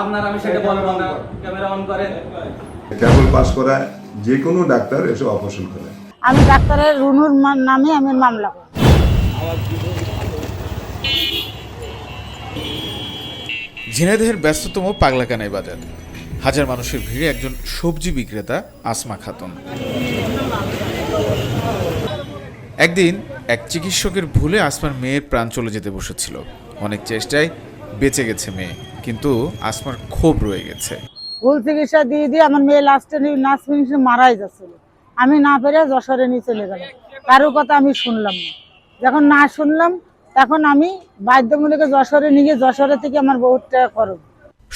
আপনার আমি সেটা বলব না। ক্যামেরা অন করেন কেবল পাস করা যে কোনো ডাক্তার এসব অপারেশন করে। আমি ডাক্তারের রুনুর নামে আমি মামলা করি। ঝিনাইদহের ব্যস্ততম পাগলাকানাই বাজার। হাজার মানুষের ভিড়ে একজন সবজি বিক্রেতা আসমা খাতুন। একদিন এক চিকিৎসকের ভুলে আসমার মেয়ের প্রাণ চলে যেতে বসেছিল। অনেক চেষ্টায় বেঁচে গেছে মেয়ে। কিন্তু আসমার ক্ষোভ রয়ে গেছে। ভুল চিকিৎসা দিয়ে দিয়ে আমার মেয়ে লাস্টে নার্স ফিনিশে মারাই যাচ্ছিল। আমি না পেরে যশোরে নিয়ে চলে গেলাম। কারও কথা আমি শুনলাম না। যখন না শুনলাম তখন আমি বাধ্যমূলক যশোরে নিয়ে যশোরে থেকে আমার বহুত টাকা খরচ।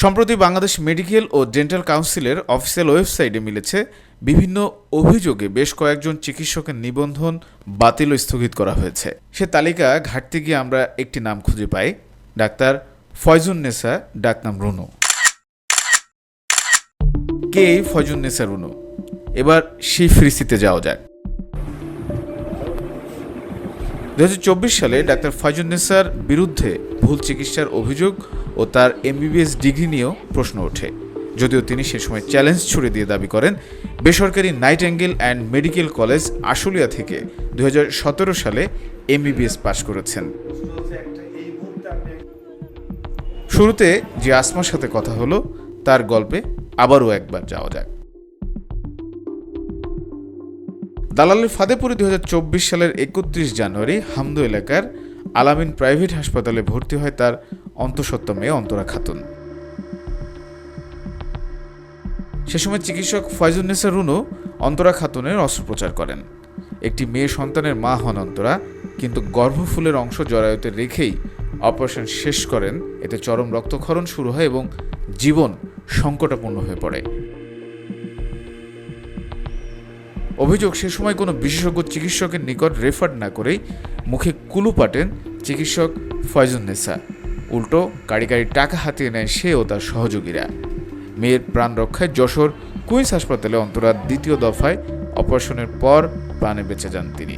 সম্প্রতি বাংলাদেশ মেডিকেল ও ডেন্টাল কাউন্সিলের অফিসিয়াল ওয়েবসাইটে মিলেছে বিভিন্ন অভিযোগে বেশ কয়েকজন চিকিৎসকের নিবন্ধন বাতিল স্থগিত করা হয়েছে। সে তালিকা ঘাটতে গিয়ে আমরা একটি নাম খুঁজে পাই। ডাক্তার ফয়জুন্নেসা ডাকনাম রুনু। কে ফয়জুন্নেসা রুনু? এবার সেই ফ্রিসিতে যাওয়া যাক। দু সালে ডাক্তার ফয়জুন্নেসার বিরুদ্ধে ভুল চিকিৎসার অভিযোগ ও তার এমবিবিএস ডিগ্রি নিয়েও প্রশ্ন ওঠে। যদিও তিনি সে সময় চ্যালেঞ্জ ছুড়ে দিয়ে দাবি করেন, বেসরকারি Nightingale and medical college Ashulia থেকে দু হাজার সতেরো সালে এমবিবিএস পাশ করেছেন। শুরুতে যে আসমার সাথে কথা হলো, তার গল্পে আবারও একবার যাওয়া যাক। দালালের ফাঁদেপুরে দু সালের একত্রিশ জানুয়ারি হামদু এলাকার আলামিন প্রাইভেট হাসপাতালে ভর্তি হয় তার অন্তঃসত্ত্বা মেয়ে অন্তরা খাতুন। সে সময় চিকিৎসক ফয়জুন্নেসা রুনু অন্তরা খাতুনের অস্ত্রোপচার করেন। একটি মেয়ে সন্তানের মা হন অন্তরা, কিন্তু গর্ভফুলের অংশ জরায়ুতে রেখেই অপারেশন শেষ করেন, এতে চরম রক্তক্ষরণ শুরু হয় এবং জীবন সংকটাপূর্ণ হয়ে পড়ে। অভিযোগ, সে সময় কোনো বিশেষজ্ঞ চিকিৎসকের নিকট রেফার না করেই মুখে কুলু পাটেন চিকিৎসক ফয়জুন্নেসা উল্টো, গাড়ি গাড়ি টাকা হাতিয়ে নেয় সে ও তার সহযোগীরা। মেয়ের প্রাণ রক্ষায় যশোর কুইন্স হাসপাতালে অন্তরাত দ্বিতীয় দফায় অপারেশনের পর প্রাণে বেঁচে যান তিনি।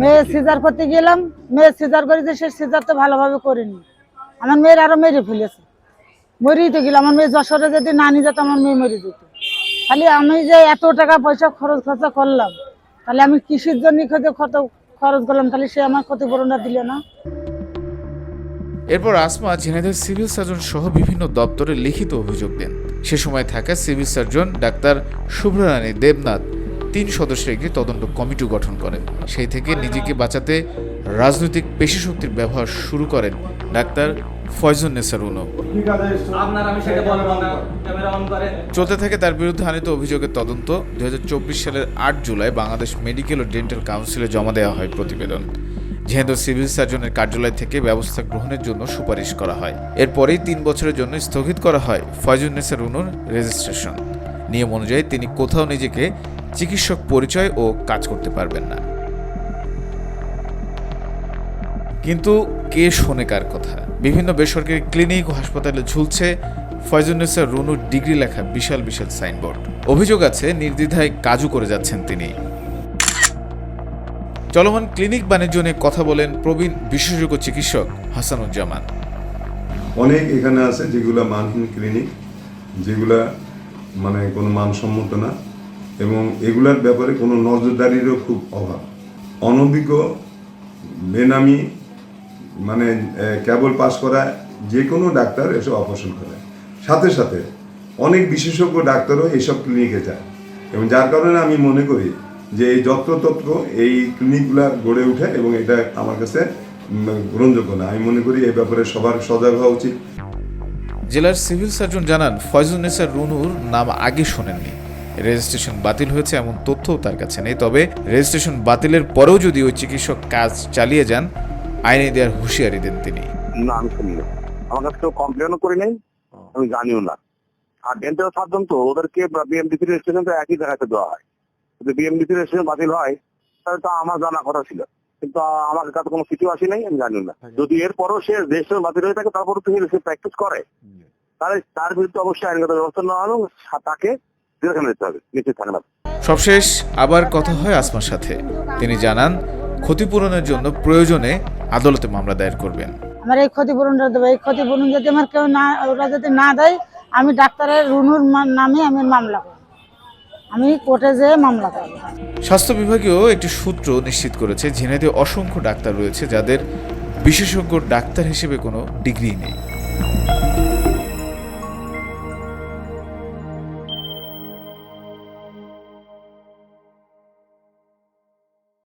মেয়ে সিজার করতে গেলাম মেয়ে সিজার করেছে সে সিজার তো ভালোভাবে করিনি। আমার মেয়ের আরও মেরে ফেলেছে। মরেই তো গেলাম আমার মেয়ে যশোরে যদি না নিয়ে যেত আমার মেয়ে মরে যেত। খালি আমি যে এত টাকা পয়সা খরচ খরচা করলাম তাহলে আমি কৃষির জন্য কত খরচ করলাম তাহলে সে আমার ক্ষতিপূরণটা দিল না। এরপর আসমা ঝিনাইদহ সিভিল সার্জন সহ বিভিন্ন দপ্তরে লিখিত অভিযোগ দেন। সে সময় থাকা civil surgeon doctor Shubhrani Debnath তিন সদস্যের একটি তদন্ত কমিটি গঠন করেন। সেই থেকে নিজেকে বাঁচাতে রাজনৈতিক পেশি শক্তির ব্যবহার শুরু করেন ডাক্তার ফয়জুন নেসার উনো। চলতে থাকে তার বিরুদ্ধে আনিত অভিযোগের তদন্ত। দুই হাজার চব্বিশ সালের আট জুলাই বাংলাদেশ মেডিকেল ও ডেন্টাল কাউন্সিলে জমা দেওয়া হয় প্রতিবেদন। যেহেতু সিভিল সার্জনের কার্যালয় থেকে ব্যবস্থা গ্রহণের জন্য সুপারিশ করা হয়। এরপরেই তিন বছরের জন্য স্থগিত করা হয় ফয়জুন্নেসা রুনুর রেজিস্ট্রেশন। নিয়ম অনুযায়ী তিনি কোথাও নিজেকে চিকিৎসক পরিচয় ও কাজ করতে পারবেন না। কিন্তু কে শোনে কার কথা? বিভিন্ন বেসরকারি ক্লিনিক ও হাসপাতালে ঝুলছে ফয়জুন্নেসা রুনুর ডিগ্রি লেখা বিশাল বিশাল সাইনবোর্ড। অভিযোগ আছে, নির্দ্বিধায় কাজও করে যাচ্ছেন তিনি। চলমান ক্লিনিক বাণিজ্য নিয়ে কথা বলেন প্রবীণ বিশেষজ্ঞ চিকিৎসক হাসানুজ্জামান। অনেক এখানে আছে যেগুলা মানহীন ক্লিনিক, যেগুলা মানে কোনো মানসম্মত না। এবং এগুলার ব্যাপারে কোনো নজরদারিরও খুব অভাব। অনভিজ্ঞ, বেনামি মানে কেবল পাস করা যে কোনো ডাক্তার এসব অপারেশন করে। সাথে সাথে অনেক বিশেষজ্ঞ ডাক্তারও এইসব ক্লিনিকে যায়। এবং যার কারণে আমি মনে করি যে এই যত্রতত্র এই ক্লিনিকগুলো গড়ে ওঠে এবং এটা আমার কাছে গ্রহণযোগ্য না। আমি মনে করি এই ব্যাপারে সবার সজাগ হওয়া উচিত। জেলার সিভিল সার্জন জানান ফয়জুন্নেসা রুনুর নাম আগে শোনেননি। রেজিস্ট্রেশন বাতিল হয়েছে এমন তথ্যও তার কাছে নেই। তবে রেজিস্ট্রেশন বাতিলের পরেও যদি ওই চিকিৎসক কাজ চালিয়ে যান আইনে দেওয়ার হুঁশিয়ারি দেন তিনি। না আমি শুনিনি আমার কাছে কেউ কমপ্লেনও করি নাই আমি জানিও না। আর ডেন্টাল সার্জন তো ওদেরকে বিএমডিসি রেজিস্ট্রেশন তো একই জায়গাতে দেওয়া হয়। যদি বিএমডিসি রেজিস্ট্রেশন বাতিল হয় তাহলে তো আমার জানা কথা ছিল। কিন্তু আমার কাছে কোনো কিছু আসি নাই আমি জানি না। যদি এরপরও সে রেজিস্ট্রেশন বাতিল হয়ে থাকে তারপরে তুমি সে প্র্যাকটিস করে। তাহলে তার বিরুদ্ধে অবশ্যই আইনগত ব্যবস্থা নেওয়া হবে তাকে হবে নিশ্চিত সবশেষ আবার কথা হয় আসমার সাথে। তিনি জানান ক্ষতিপূরণের জন্য প্রয়োজনে আদালতে মামলা দায়ের করবেন। আমার এই ক্ষতিপূরণটা দেবে এই ক্ষতিপূরণ যদি আমার কেউ না ওরা যদি না দেয় আমি ডাক্তারের রুনুর নামে আমি মামলা করব। আমি কোর্টে যেয়ে মামলা করব। স্বাস্থ্য বিভাগেও একটি সূত্র নিশ্চিত করেছে ঝিনাইদহে অসংখ্য ডাক্তার রয়েছে যাদের বিশেষজ্ঞ ডাক্তার হিসেবে কোনো ডিগ্রি নেই।